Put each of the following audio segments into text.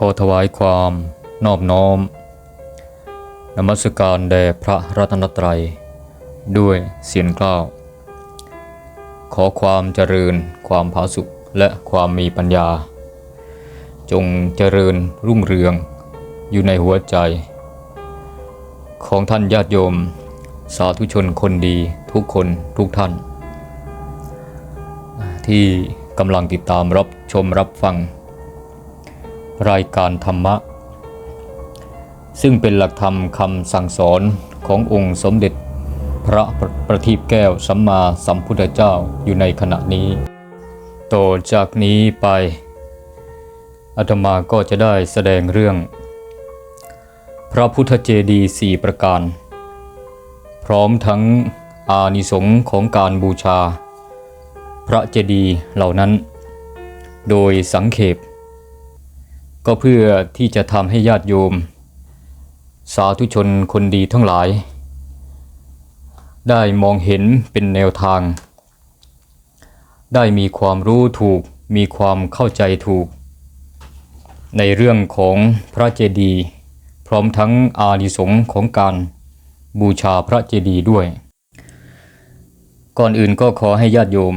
ขอถวายความนอบน้อม นมัสการแด่พระรัตนตรัย ด้วยเสียงกล้าว ขอความเจริญ ความผาสุขและความมีปัญญา จงเจริญรุ่งเรืองอยู่ในหัวใจ ของท่านญาติโยม สาธุชนคนดีทุกคนทุกท่าน ที่กำลังติดตามรับชมรับฟัง รายการธรรมะ ซึ่งเป็นหลักธรรมคำสั่งสอนขององค์สมเด็จ พระประประทีปแก้วสัมมาสัมพุทธเจ้าอยู่ในขณะนี้ ต่อจากนี้ไปอาตมาก็จะได้แสดงเรื่อง พระพุทธเจดีย์สี่ประการ พร้อมทั้งอานิสงส์ของการบูชา พระเจดีย์เหล่านั้น โดยสังเขป ก็เพื่อที่จะทำให้ญาติโยม สาธุชนคนดีทั้งหลาย ได้มองเห็นเป็นแนวทาง ได้มีความรู้ถูกมีความเข้าใจถูก ในเรื่องของพระเจดีย์พร้อมทั้งอานิสงส์ของการบูชาพระเจดีย์ด้วย ก่อนอื่นก็ขอให้ญาติโยม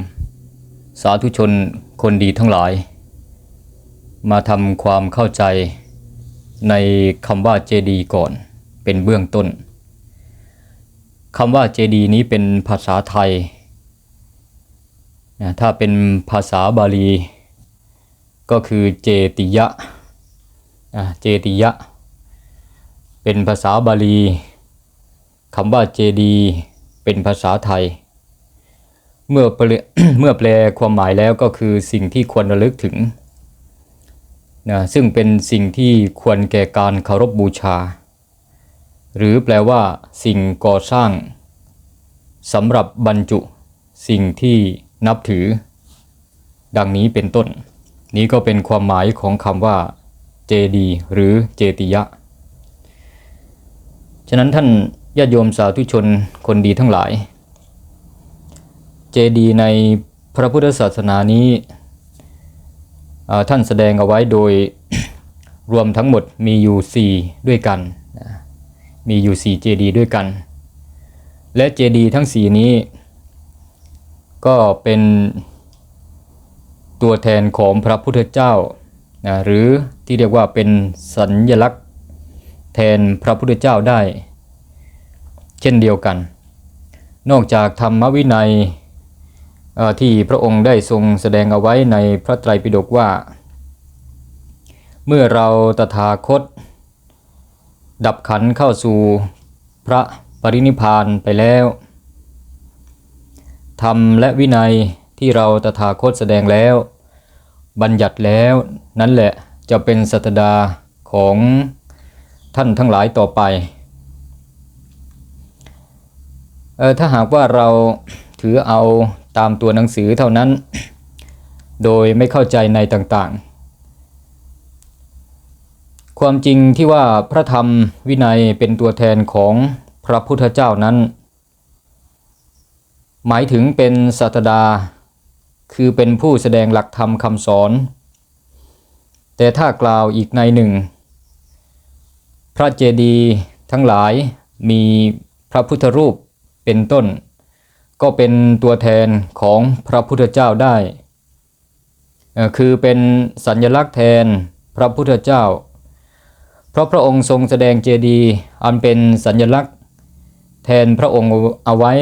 สาธุชนคนดีทั้งหลาย มาทำความเข้าใจในคำว่าเจดีก่อนเป็นเบื้องต้นคำว่าเจดีนี้เป็นภาษาไทยนะถ้าเป็นภาษาบาลี ก็คือเจติยะอะเจติยะ เป็นภาษาบาลีคำว่าเจดีเป็นภาษาไทย เมื่อเมื่อแปลความหมายแล้วก็คือสิ่งที่ควรระลึกถึง นะซึ่งเป็นสิ่งที่ควรแก่การเคารพบบูชา หรือแปลว่า สิ่งก่อสร้างสำหรับบรรจุสิ่งที่นับถือ ดังนี้เป็นต้น นี้ก็เป็นความหมายของคำว่าเจดีหรือเจติยะ ฉะนั้นท่านญาติโยมสาธุชนคนดีทั้งหลาย เจดีในพระพุทธศาสนานี้ ท่านแสดงเอาไว้โดยรวมทั้งหมดมีอยู่ 4 ด้วยกัน มีอยู่4เจดีย์ด้วยกัน และเจดีย์ทั้ง 4 นี้ ก็เป็นตัวแทนของพระพุทธเจ้านะหรือที่เรียกว่าเป็นสัญลักษณ์แทนพระพุทธเจ้าได้ เช่นเดียวกัน นอกจากธรรมวินัย ที่พระองค์ได้ทรงแสดงเอาไว้ในพระไตรปิฎกว่า เมื่อเราตถาคต ดับขันเข้าสู่พระปรินิพานไปแล้วธรรมและวินัยที่เราตถาคตแสดงแล้ว บัญญัติแล้วนั่นแหละจะเป็นสัตดาของท่านทั้งหลายต่อไปออถ้าหากว่าเราถือเอา ตามตัวหนังสือเท่านั้น โดยไม่เข้าใจในต่างๆ ความจริงที่ว่าพระธรรมวินัยเป็นตัวแทนของพระพุทธเจ้านั้น หมายถึงเป็นศาสดา คือเป็นผู้แสดงหลักธรรมคำสอน แต่ถ้ากล่าวอีกในหนึ่ง พระเจดีย์ทั้งหลายมีพระพุทธรูปเป็นต้น ก็เป็นตัวแทนของพระพุทธเจ้าได้ คือเป็นสัญลักษณ์แทนพระพุทธเจ้า เพราะพระองค์ทรงแสดงเจดีย์อันเป็นสัญลักษณ์แทนพระองค์เอาไว้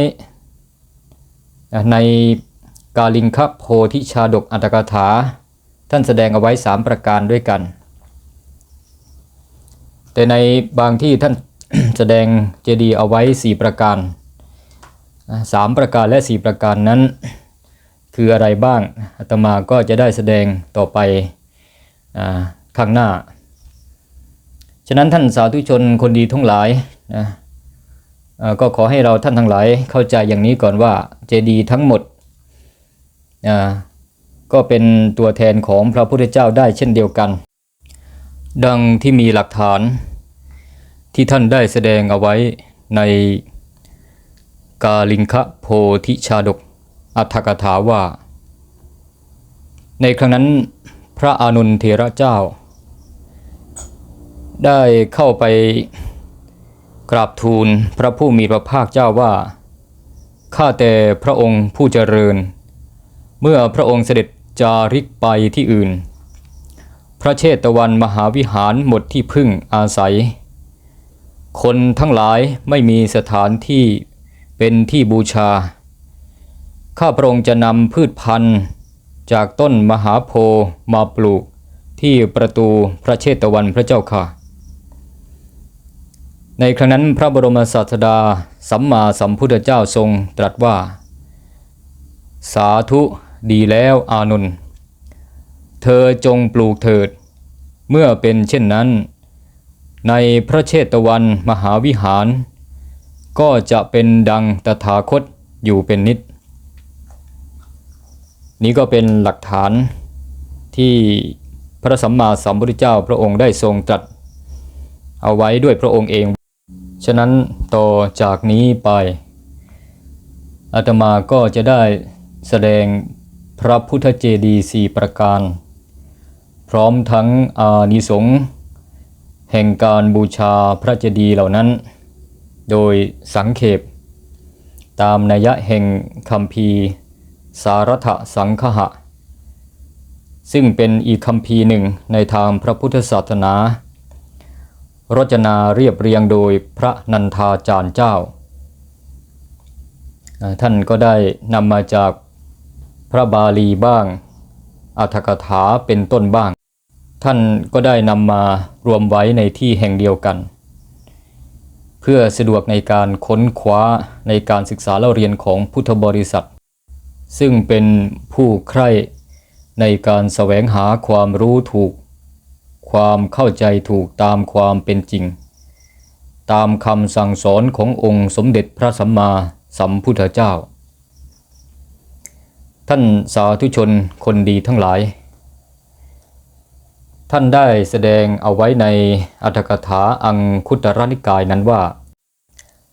ในกาลิงคโพธิชาดกอัตถกถา ท่านแสดงเอาไว้ 3 ประการด้วยกัน แต่ในบางที่ท่านแสดงเจดีย์เอาไว้ 4 ประการ สามประการและ4ประการนั้น คืออะไรบ้างอาตมาก็จะได้แสดงต่อไปอข้างหน้า ฉะนั้นท่านสาธุชนคนดีทั้งหลายนะก็ขอให้เราท่านทั้งหลายเข้าใจอย่างนี้ก่อนว่าเจดีทั้งหมดก็เป็นตัวแทนของพระพุทธเจ้าได้เช่นเดียวกัน ดังที่มีหลักฐานที่ท่านได้แสดงเอาไว้ใน กาลิงคะโพธิชาดก อัตถกถาว่า ในครั้งนั้นพระอนุนเถระเจ้า ได้เข้าไปกราบทูลพระผู้มีพระภาคเจ้าว่า ข้าแต่พระองค์ผู้เจริญ เมื่อพระองค์เสด็จจาริกไปที่อื่น พระเชตวันมหาวิหารหมดที่พึ่งอาศัย คนทั้งหลายไม่มีสถานที่ เป็นที่บูชา ข้าพระองค์จะนำพืชพันธุ์ จากต้นมหาโพธิ์มาปลูกที่ประตูพระเชตวันพระเจ้าค่ะ ในครั้งนั้นพระบรมศาสดาสัมมาสัมพุทธเจ้าทรงตรัสว่า สาธุดีแล้วอานนเธอจงปลูกเถิด เมื่อเป็นเช่นนั้น ในพระเชตวันมหาวิหาร ก็จะเป็นดังตถาคตอยู่เป็นนิด นี้ก็เป็นหลักฐานที่พระสัมมาสัมพุทธเจ้าพระองค์ได้ทรงตรัส เอาไว้ด้วยพระองค์เอง ฉะนั้นต่อจากนี้ไปอาตมาก็จะได้แสดงพระพุทธเจดีย์สี่ประการ พร้อมทั้งอานิสงส์แห่งการบูชาพระเจดีย์เหล่านั้น โดยสังเขป ตามนัยะแห่งคำพีสารัฐสังคหะ ซึ่งเป็นอีกคำพีหนึ่งในทางพระพุทธศาสนารจนาเรียบเรียงโดยพระนันทาจารย์เจ้า ท่านก็ได้นำมาจากพระบาลีบ้าง อัตถกถาเป็นต้นบ้าง ท่านก็ได้นำมารวมไว้ในที่แห่งเดียวกัน พื่อสะดวกในการค้นคว้าในการศึกษาเล่าเรียนของพุทธบริษัท ซึ่งเป็นผู้ใคร่ในการแสวงหาความรู้ถูก ความเข้าใจถูกตามความเป็นจริง ตามคำสั่งสอนขององค์สมเด็จพระสัมมาสัมพุทธเจ้า ท่านสาธุชนคนดีทั้งหลาย ท่านได้แสดงเอาไว้ในอัตถกถาอังคุตรนิกายนั้นว่า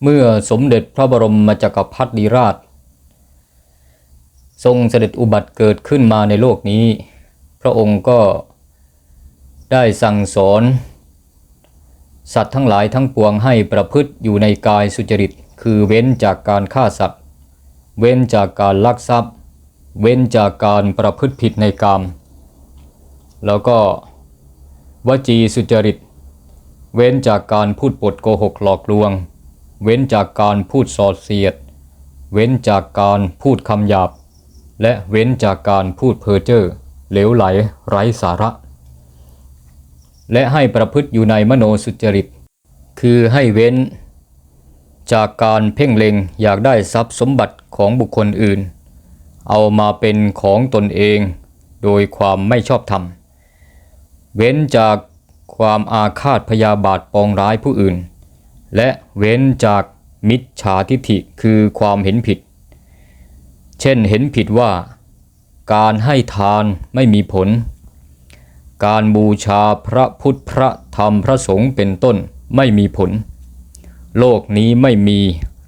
เมื่อสมเด็จพระบรมจักรพรรดิราช ทรงเสด็จอุบัติเกิดขึ้นมาในโลกนี้ พระองค์ก็ได้สั่งสอน สัตว์ทั้งหลายทั้งปวงให้ประพฤติอยู่ในกายสุจริต คือเว้นจากการฆ่าสัตว์ เว้นจากการลักทรัพย์ เว้นจากการประพฤติผิดในกรรม แล้วก็ วจีสุจริต เว้นจากการพูดปดโกหกหลอกลวง เว้นจากการพูดสอดเสียด เว้นจากการพูดคำหยาบ และเว้นจากการพูดเพ้อเจ้อเหลวไหลไร้สาระ และให้ประพฤติอยู่ในมโนสุจริต คือให้เว้น จากการเพ่งเล็งอยากได้ทรัพย์สมบัติของบุคคลอื่น เอามาเป็นของตนเอง โดยความไม่ชอบธรรม เว้นจากความอาฆาตพยาบาทปองร้ายผู้อื่น และเว้นจากมิจฉาทิฐิคือความเห็นผิด เช่นเห็นผิดว่า การให้ทานไม่มีผล การบูชาพระพุทธพระธรรมพระสงฆ์เป็นต้นไม่มีผล โลกนี้ไม่มี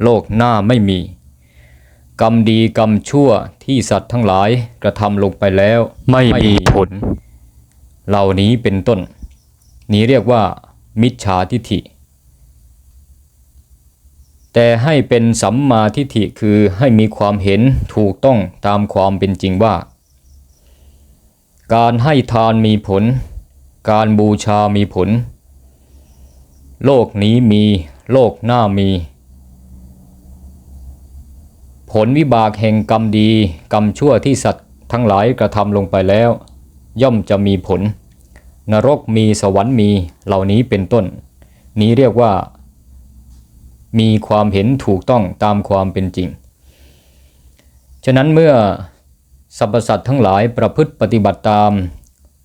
โลกหน้าไม่มี กรรมดีกรรมชั่วที่สัตว์ทั้งหลายกระทำลงไปแล้วไม่มีผล เหล่านี้เป็นต้น นี้เรียกว่า มิจฉาทิฐิ แต่ให้เป็นสัมมาทิฏฐิคือให้มีความเห็นถูกต้องตามความเป็นจริงว่า การให้ทานมีผล การบูชามีผล โลกนี้มีโลกหน้ามี ผลวิบากแห่งกรรมดีกรรมชั่วที่สัตว์ทั้งหลายกระทำลงไปแล้ว ย่อมจะมีผล นรกมีสวรรค์มีเหล่านี้เป็นต้น นี้เรียกว่า มีความเห็นถูกต้องตามความเป็นจริง ฉะนั้นเมื่อสรรพสัตว์ทั้งหลายประพฤติปฏิบัติตาม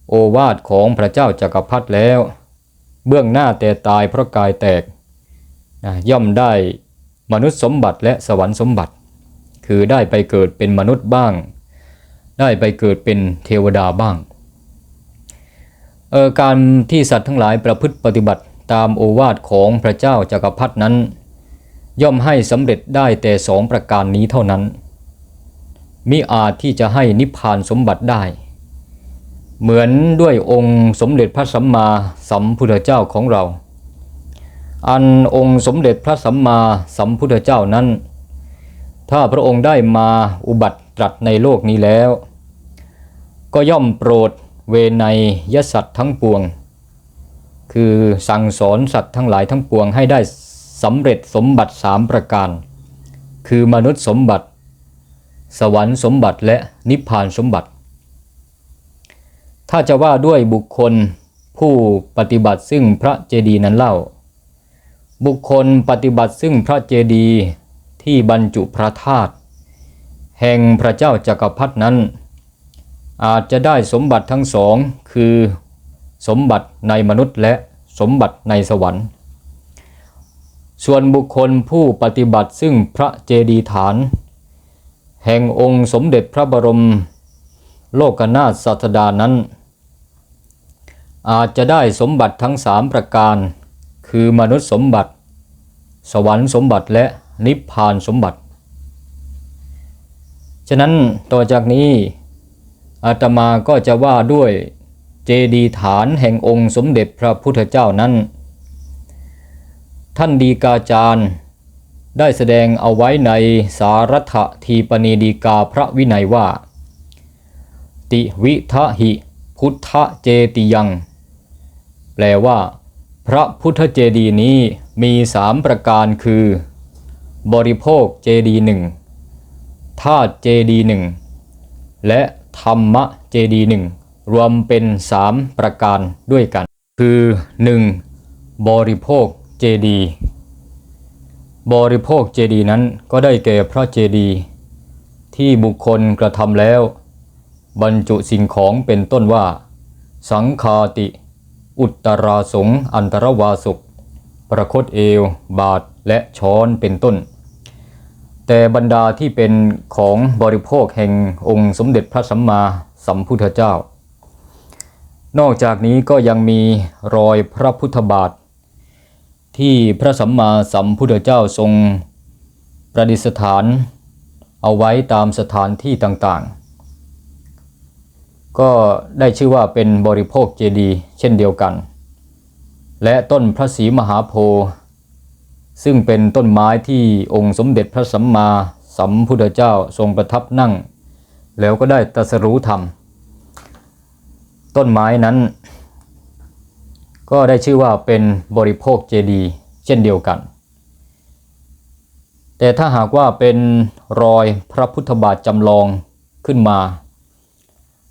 โอวาทของพระเจ้าจักรพรรดิแล้ว เบื้องหน้าแต่ตายเพราะกายแตกนะย่อมได้มนุษย์สมบัติและสวรรค์สมบัติ คือได้ไปเกิดเป็นมนุษย์บ้าง ได้ไปเกิดเป็นเทวดาบ้าง การที่สัตว์ทั้งหลายประพฤติปฏิบัติตามโอวาทของพระเจ้าจักรพรรดินั้น ย่อมให้สำเร็จได้แต่สองประการนี้เท่านั้นมิอาจที่จะให้นิพพานสมบัติได้ เหมือนด้วยองค์สมเด็จพระสัมมาสัมพุทธเจ้าของเรา อันองค์สมเด็จพระสัมมาสัมพุทธเจ้านั้น ถ้าพระองค์ได้มาอุบัติตรัสในโลกนี้แล้ว ก็ย่อมโปรด เวนยสัตว์ทั้งปวง คือสั่งสอนสัตว์ทั้งหลายทั้งปวงให้ได้สำเร็จสมบัติสามประการ คือมนุษย์สมบัติ สวรรค์สมบัติและนิพพานสมบัติ ถ้าจะว่าด้วยบุคคลผู้ปฏิบัติซึ่งพระเจดีนั้นเล่า บุคคลปฏิบัติซึ่งพระเจดีที่บรรจุพระธาตุแห่งพระเจ้าจักรพรรดนั้น อาจจะได้สมบัติทั้งสองคือสมบัติในมนุษย์และสมบัติในสวรรค์ ส่วนบุคคลผู้ปฏิบัติซึ่งพระเจดีฐาน แห่งองค์สมเด็จพระบรม โลกนาถศาสดานั้น อาจจะได้สมบัติทั้งสามประการ คือมนุษย์สมบัติ สวรรค์สมบัติและนิพพานสมบัติ ฉะนั้นต่อจากนี้ อาตมาก็จะว่าด้วยเจดีฐานแห่งองค์สมเด็จพระพุทธเจ้านั้น ท่านดีกาจารย์ ได้แสดงเอาไว้ในสารัตทีปณีดีกาพระวินัยว่า ติวิทะหิ พุทธเจติยัง แปลว่า พระพุทธเจดีนี้มีสามประการคือ บริโภคเจดีหนึ่งธาตุเจดีหนึ่งและ ธรรมะเจดีหนึ่งรวมเป็นสามประการด้วยกัน คือ 1. บริโภคเจดีบริโภคเจดีนั้นก็ได้แก่พระเจดีที่บุคคลกระทำแล้ว บรรจุสิ่งของเป็นต้นว่า สังคาติ อุตตราสงอันตรวาสุกประคตเอว บาทและช้อนเป็นต้น แต่บรรดาที่เป็นของบริโภคแห่งองค์สมเด็จพระสัมมาสัมพุทธเจ้า นอกจากนี้ก็ยังมีรอยพระพุทธบาท ที่พระสัมมาสัมพุทธเจ้าทรงประดิษฐาน เอาไว้ตามสถานที่ต่างๆ ก็ได้ชื่อว่าเป็นบริโภคเจดีย์เช่นเดียวกัน และต้นพระศรีมหาโพธิ์ ซึ่งเป็นต้นไม้ที่องค์สมเด็จพระสัมมาสัมพุทธเจ้าทรงประทับนั่ง แล้วก็ได้ตรัสรู้ธรรม ต้นไม้นั้น ก็ได้ชื่อว่าเป็นบริโภคเจดีเช่นเดียวกัน แต่ถ้าหากว่าเป็นรอยพระพุทธบาทจำลองขึ้นมา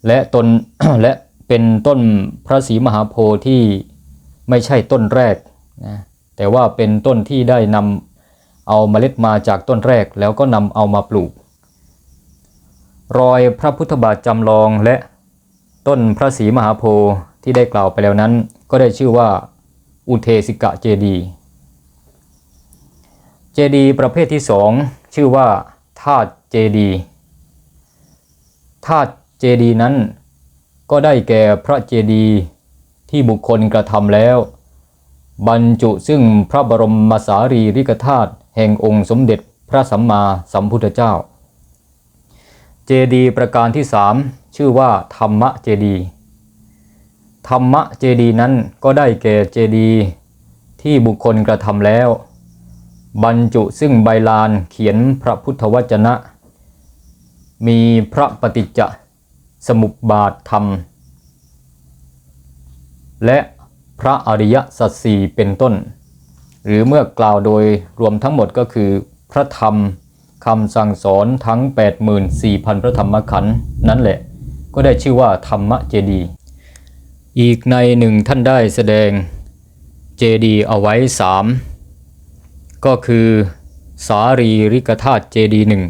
และตนและเป็นต้นพระศรีมหาโพธิ์ที่ไม่ใช่ต้นแรกนะ แต่ว่าเป็นต้นที่ได้นำเอาเมล็ดมาจากต้นแรกแล้วก็นำเอามาปลูก รอยพระพุทธบาทจำลองและต้นพระศรีมหาโพธิ์ที่ได้กล่าวไปแล้วนั้น ก็ได้ชื่อว่าอุเทสิกะเจดี เจดีประเภทที่สองชื่อว่าธาตุเจดีธาตุเจดีนั้นก็ได้แก่พระเจดีที่บุคคลกระทำแล้ว บรรจุซึ่งพระบรมสารีริกธาตุแห่งองค์สมเด็จพระสัมมาสัมพุทธเจ้า เจดีประการที่สามชื่อว่าธรรมเจดีธรรมเจดีนั้นก็ได้แก่เจดีที่บุคคลกระทำแล้ว บรรจุซึ่งใบลานเขียนพระพุทธวจนะ มีพระปฏิจจสมุปบาทธรรม และ พระอริยสัจสี่เป็นต้น หรือเมื่อกล่าวโดยรวมทั้งหมดก็คือพระธรรมคำสั่งสอนทั้ง 84,000 พระธรรมขันธ์นั่นแหละ ก็ได้ชื่อว่าธรรมเจดีย์อีกในหนึ่งท่านได้แสดงเจดีย์เอาไว้สามก็คือสารีริกธาตุเจดีย์หนึ่ง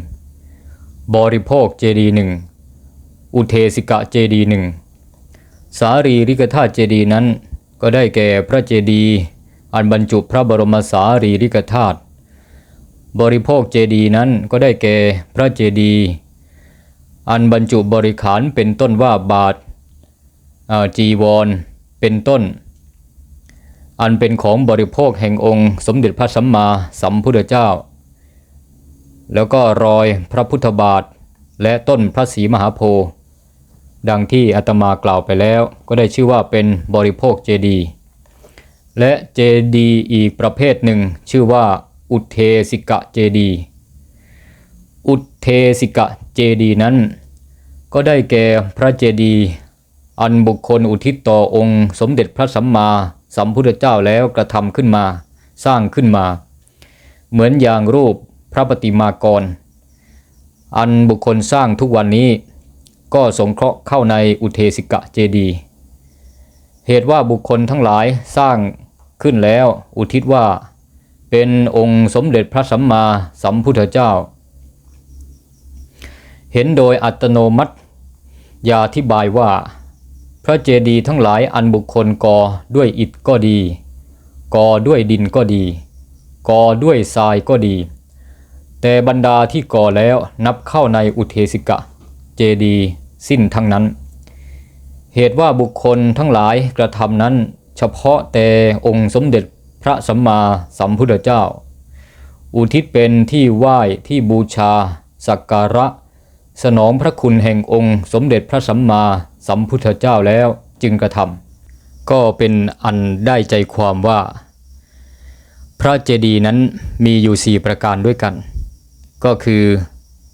บริโภคเจดีย์หนึ่งอุเทสิกะเจดีย์หนึ่งสารีริกธาตุเจดีย์นั้น ก็ได้แก่พระเจดีย์อันบรรจุพระบรมสารีริกธาตุบริโภคเจดีย์นั้นก็ได้แก่พระเจดีย์อันบรรจุบริขารเป็นต้นว่าบาทจีวรเป็นต้น อันเป็นของบริโภคแห่งองค์ สมเด็จพระสัมมาสัมพุทธเจ้า แล้วก็รอยพระพุทธบาทและต้นพระศรีมหาโพธิ์ ดังที่อาตมากล่าวไปแล้วก็ได้ชื่อว่าเป็นบริโภคเจดี และเจดีอีกประเภทหนึ่ง ชื่อว่าอุเทสิกะเจดี อุเทสิกะเจดีนั้น ก็ได้แก่พระเจดี อันบุคคลอุทิศต่อองค์ สมเด็จพระสัมมาสัมพุทธเจ้าแล้วกระทำขึ้นมา สร้างขึ้นมา เหมือนอย่างรูปพระปฏิมากร อันบุคคลสร้างทุกวันนี้ ก็สงเคราะห์เข้าในอุเทสิกะเจดี เหตุว่าบุคคลทั้งหลายสร้างขึ้นแล้วอุทิศว่า เป็นองค์สมเด็จพระสัมมาสัมพุทธเจ้า เห็นโดยอัตโนมัติยาธิบายว่า พระเจดีย์ทั้งหลายอันบุคคลก่อด้วยอิฐก็ดีก่อด้วยดินก็ดีก่อด้วยทรายก็ดี แต่บรรดาที่ก่อแล้วนับเข้าในอุเทสิกะ เจดี สิ้นทั้งนั้น เหตุว่าบุคคลทั้งหลายกระทำนั้น เฉพาะแต่องค์สมเด็จพระสัมมาสัมพุทธเจ้า อุทิศเป็นที่ไหว้ที่บูชา สักการะ สนองพระคุณแห่งองค์สมเด็จพระสัมมาสัมพุทธเจ้าแล้วจึงกระทำก็เป็นอันได้ใจความว่า พระเจดีย์นั้นมีอยู่สี่ประการด้วยกัน ก็คือ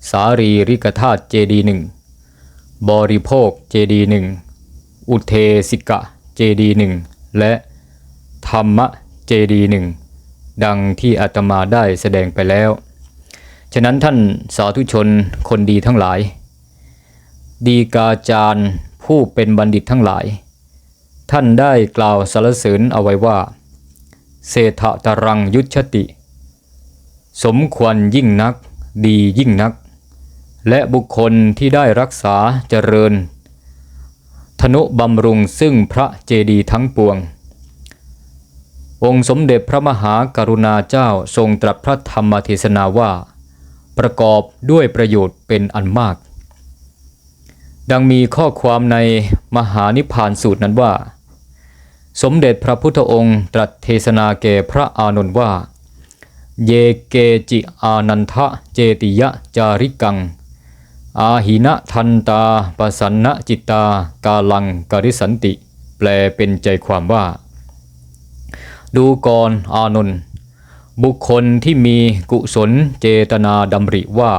สารีริกธาตุเจดีย์หนึ่ง บริโภคเจดีหนึ่งอุเทสิกะเจดีหนึ่งและธรรมเจดีหนึ่งดังที่อาตมาได้แสดงไปแล้ว ฉะนั้นท่านสาธุชนคนดีทั้งหลาย ดีกาจารย์ผู้เป็นบัณฑิตทั้งหลาย ท่านได้กล่าวสรรเสริญเอาไว้ว่า เศรษฐตรังยุชติ สมควรยิ่งนัก ดียิ่งนัก และบุคคลที่ได้รักษาเจริญ ธนุบำรุงซึ่งพระเจดีย์ทั้งปวง องค์สมเด็จพระมหากรุณาเจ้าทรงตรัสพระธรรมเทศนาว่า ประกอบด้วยประโยชน์เป็นอันมาก ดังมีข้อความในมหานิพพานสูตรนั้นว่า สมเด็จพระพุทธองค์ตรัสเทศนาแก่พระอานนท์ว่า เยเกจิอานันทะเจติยะจาริกัง อาหินะทันตาปสันนะจิตตากาลังกริสันติ แปลเป็นใจความว่า ดูก่อนอานนท์บุคคลที่มีกุศลเจตนาดำริว่า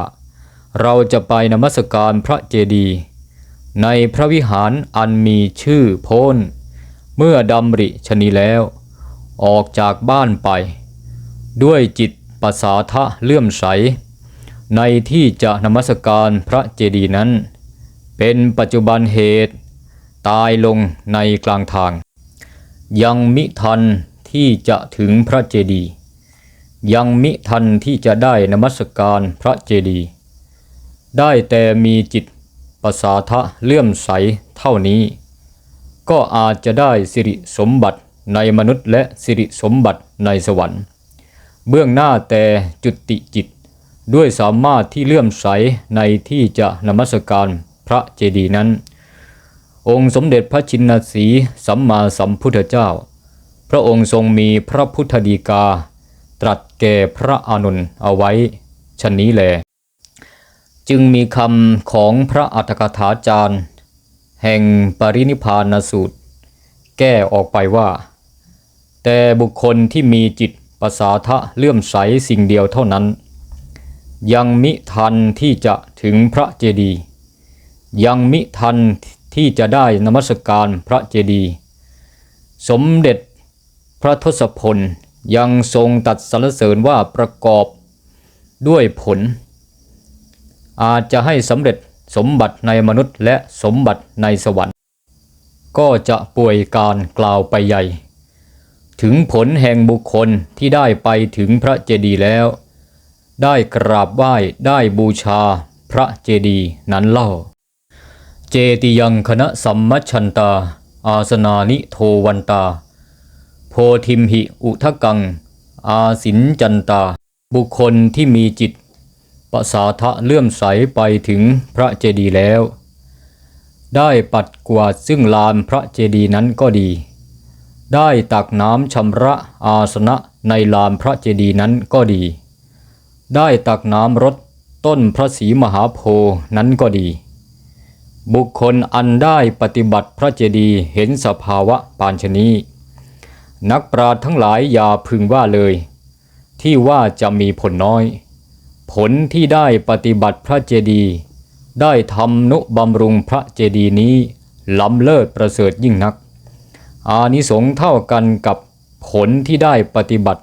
เราจะไปนมัสการพระเจดีย์ในพระวิหารอันมีชื่อโพ้น เมื่อดำริชนีแล้ว ออกจากบ้านไป ด้วยจิตปัสสาทะเลื่อมใส ในที่จะนมัสการพระเจดีย์นั้น เป็นปัจจุบันเหตุ ตายลงในกลางทาง ยังมิทันที่จะถึงพระเจดีย์ยังมิทันที่จะได้นมัสการพระเจดีย์ได้แต่มีจิตปสสาทะเลื่อมใสเท่านี้ ก็อาจจะได้สิริสมบัติในมนุษย์และสิริสมบัติในสวรรค์ เบื้องหน้าแต่จุติจิต ด้วยสามารถที่เลื่อมใสในที่จะนมัสการพระเจดีย์นั้น องค์สมเด็จพระชินสีสัมมาสัมพุทธเจ้า พระองค์ทรงมีพระพุทธดีกา ตรัสแก่พระอานนท์เอาไว้ชนนี้แล จึงมีคำของพระอัฏฐกถาจารย์ แห่งปรินิพพานสูตร แก้ออกไปว่า แต่บุคคลที่มีจิตประสาทะเลื่อมใสสิ่งเดียวเท่านั้น ยังมิทันที่จะถึงพระเจดีย์ยังมิทันที่จะได้นมัสการพระเจดีย์สมเด็จพระทศพลยังทรงตัดสรรเสริญว่าประกอบด้วยผล อาจจะให้สำเร็จสมบัติในมนุษย์และสมบัติในสวรรค์ ก็จะป่วยการกล่าวไปใหญ่ ถึงผลแห่งบุคคลที่ได้ไปถึงพระเจดีย์แล้ว ได้กราบไหว้ได้บูชาพระเจดีย์นั้นเล่า เจติยังคณะสัมมัชชันตา อาสนานิโทวันตา โพธิมหิอุทกัง อาสินจันตา บุคคลที่มีจิตประสาทะเลื่อมใสไปถึงพระเจดีย์แล้ว ได้ปัดกวาดซึ่งลานพระเจดีย์นั้นก็ดี ได้ตักน้ำชำระอาสนะในลานพระเจดีย์นั้นก็ดี ได้ตักน้ำรดต้นพระศรีมหาโพนั้นก็ดี บุคคลอันได้ปฏิบัติพระเจดีย์เห็นสภาวะปานชนีนักปราชญ์ทั้งหลายอย่าพึงว่าเลย ที่ว่าจะมีผลน้อย ผลที่ได้ปฏิบัติพระเจดีย์ได้ทำนุบำรุงพระเจดีย์นี้ล้ำเลิศประเสริฐยิ่งนัก อานิสงส์เท่ากันกับผลที่ได้ปฏิบัติ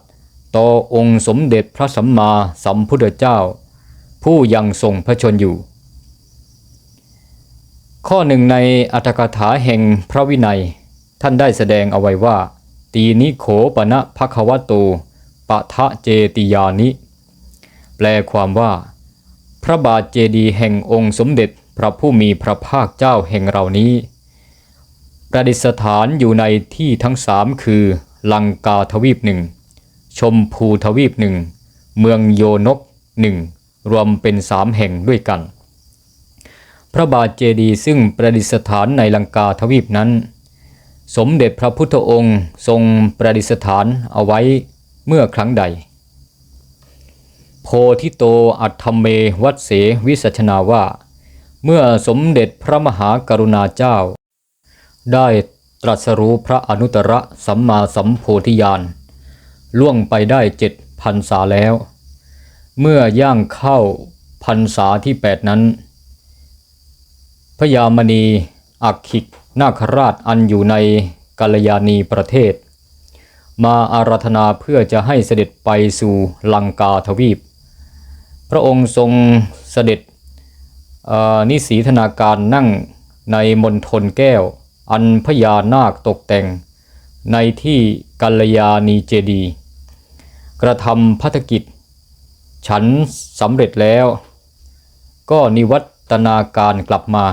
ต่อองค์สมเด็จพระสัมมาสัมพุทธเจ้า ผู้ยังทรงพระชนอยู่ ข้อหนึ่งในอัตถกถาแห่งพระวินัย ท่านได้แสดงเอาไว้ว่า ตีนิโขปณะภควโตปะทะเจติยานิ แปลความว่า พระบาทเจดีแห่งองค์สมเด็จพระผู้มีพระภาคเจ้าแห่งเรานี้ ประดิษฐานอยู่ในที่ทั้งสามคือ ลังกาทวีปหนึ่ง ชมพูทวีปหนึ่งเมืองโยนกหนึ่งรวมเป็นสามแห่งด้วยกัน พระบาทเจดีย์ซึ่งประดิษฐานในลังกาทวีปนั้น สมเด็จพระพุทธองค์ทรงประดิษฐานเอาไว้เมื่อครั้งใด โพธิโตอัตถเมวัดเสวิสัชนาว่า เมื่อสมเด็จพระมหากรุณาเจ้า ได้ตรัสรู้พระอนุตตรสัมมาสัมโพธิญาณ ล่วงไปได้เจ็ดพันษาแล้ว เมื่อย่างเข้าพันษาที่แปดนั้นพระยามณีอักขิกนาคราชอันอยู่ในกัลยาณีประเทศ มาอาราธนาเพื่อจะให้เสด็จไปสู่ลังกาทวีป พระองค์ทรงเสด็จนิสีธนาการนั่งในมณฑลแก้ว อันพญานาคตกแต่ง ในที่กัลยาณีเจดีย์ กระทำพัฒกิจ ฉันสำเร็จแล้ว ก็นิวัตนาการกลับมา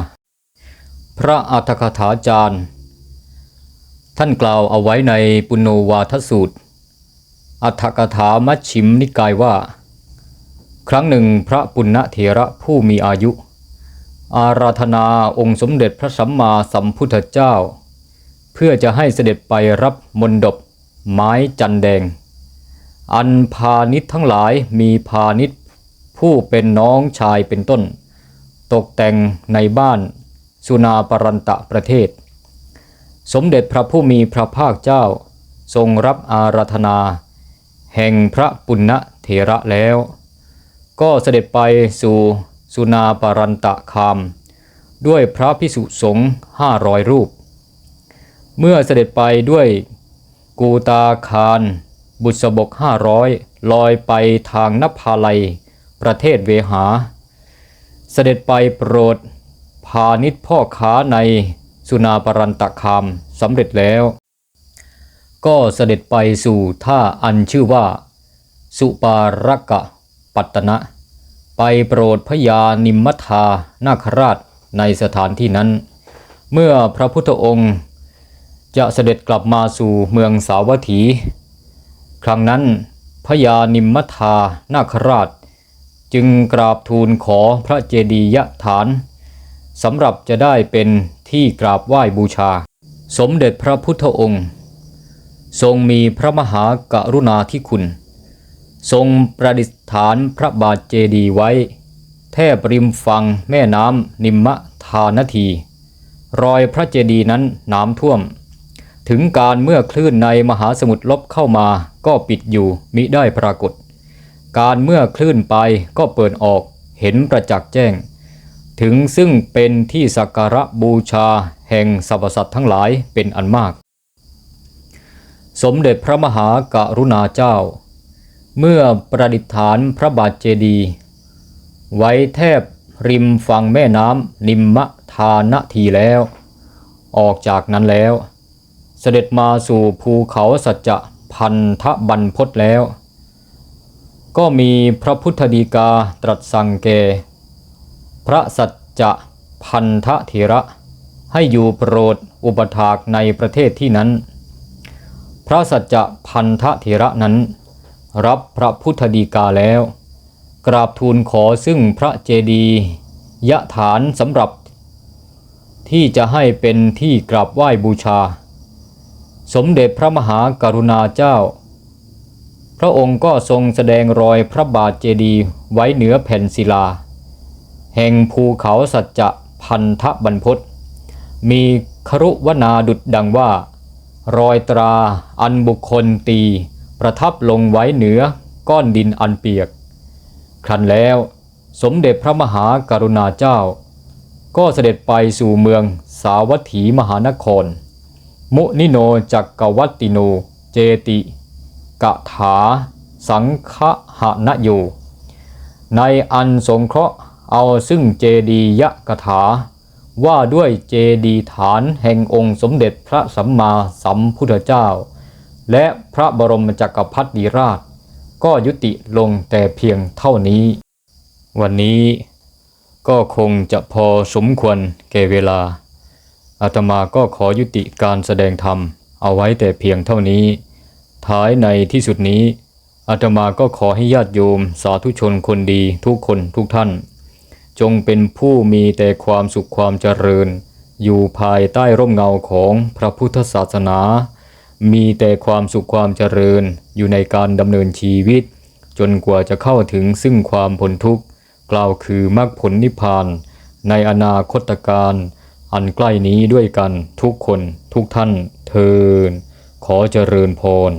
พระอัฏฐกถาจารย์ ท่านกล่าวเอาไว้ในปุโนวาทสูตร อัฏฐกถามัชชิมนิกายว่า ครั้งหนึ่งพระปุณณเถระผู้มีอายุ อาราธนาองค์สมเด็จพระสัมมาสัมพุทธเจ้า เพื่อจะให้เสด็จไปรับมนดบไม้จันแดง อันพาณิชย์ทั้งหลายมีพาณิชย์ผู้เป็นน้องชายเป็นต้น ตกแต่งในบ้านสุนาปรันตะประเทศ สมเด็จพระผู้มีพระภาคเจ้า ทรงรับอาราธนา แห่งพระปุณณเถระแล้ว ก็เสด็จไปสู่สุนาปรันตะคาม ด้วยพระพิสุสงฆ์ห้าร้อยรูป เมื่อเสด็จไปด้วยกูตาคาร บุษบกห้าร้อยลอยไปทางนภาลัย ประเทศเวหา เสด็จไปโปรด พาณิชพ่อค้าในสุนาปรันตะคามสำเร็จแล้ว ก็เสด็จไปสู่ท่าอันชื่อว่า สุปารกะปัตตนะ ไปโปรดพระยานิมมทานาคราชในสถานที่นั้น เมื่อพระพุทธองค์ จะเสด็จกลับมาสู่เมืองสาวัตถี ครั้งนั้นพระยานิมมทานาคราช จึงกราบทูลขอพระเจดียฐานสำหรับจะได้เป็นที่กราบไหว้บูชา สมเด็จพระพุทธองค์ ทรงมีพระมหากรุณาธิคุณ ทรงประดิษฐานพระบาทเจดีย์ไว้ แทบริมฝั่งแม่น้ำนิมมะทานาที รอยพระเจดีย์นั้นน้ำท่วม ถึงการเมื่อคลื่นในมหาสมุทรลบเข้ามา ก็ปิดอยู่มิได้ปรากฏ การเมื่อคลื่นไปก็เปิดออกเห็นประจักษ์แจ้ง ถึงซึ่งเป็นที่สักการะบูชาแห่งสรรพสัตว์ทั้งหลายเป็นอันมาก สมเด็จพระมหากรุณาเจ้า เมื่อประดิษฐานพระบาทเจดีย์ไว้แทบริมฝั่งแม่น้ำนิมมะทานาทีแล้ว ออกจากนั้นแล้ว เสด็จมาสู่ภูเขาสัจจะ พันธบันพศแล้ว ก็มีพระพุทธดีกาตรัสสั่งแก่พระสัจจะพันธเถระ ให้อยู่โปรดอุปถากในประเทศที่นั้น พระสัจจะพันธเถระนั้น รับพระพุทธดีกาแล้ว กราบทูลขอซึ่งพระเจดียะฐานสำหรับ ที่จะให้เป็นที่กราบไหว้บูชา สมเด็จพระมหากรุณาเจ้า พระองค์ก็ทรงแสดงรอยพระบาทเจดีย์ไว้เหนือแผ่นศิลา แห่งภูเขาสัจจะพันธบรรพตมีครุวนาดุดดังว่า รอยตราอันบุคคลตี ประทับลงไว้เหนือก้อนดินอันเปียก ครั้นแล้วสมเด็จพระมหากรุณาเจ้า ก็เสด็จไปสู่เมืองสาวัตถีมหานคร มุนิโนจักกวัตติโน เจติกะถา สังฆหนโย ในอันสงเคราะห์เอาซึ่งเจดียกถา ว่าด้วยเจดีฐานแห่งองค์สมเด็จพระสัมมาสัมพุทธเจ้า และพระบรมจักรพรรดิราช ก็ยุติลงแต่เพียงเท่านี้ วันนี้ก็คงจะพอสมควรแก่เวลา อาตมาก็ขอยุติการแสดงธรรมเอาไว้แต่เพียงเท่านี้ ท้ายในที่สุดนี้อาตมาก็ขอให้ญาติโยมสาธุชนคนดีทุกคนทุกท่าน จงเป็นผู้มีแต่ความสุขความเจริญ อยู่ภายใต้ร่มเงาของพระพุทธศาสนา มีแต่ความสุขความเจริญอยู่ในการดำเนินชีวิต จนกว่าจะเข้าถึงซึ่งความพ้นทุกข์กล่าวคือมรรคผลนิพพาน ในอนาคตการ อันใกล้นี้ด้วยกันทุกคนทุกท่านเทินขอเจริญพร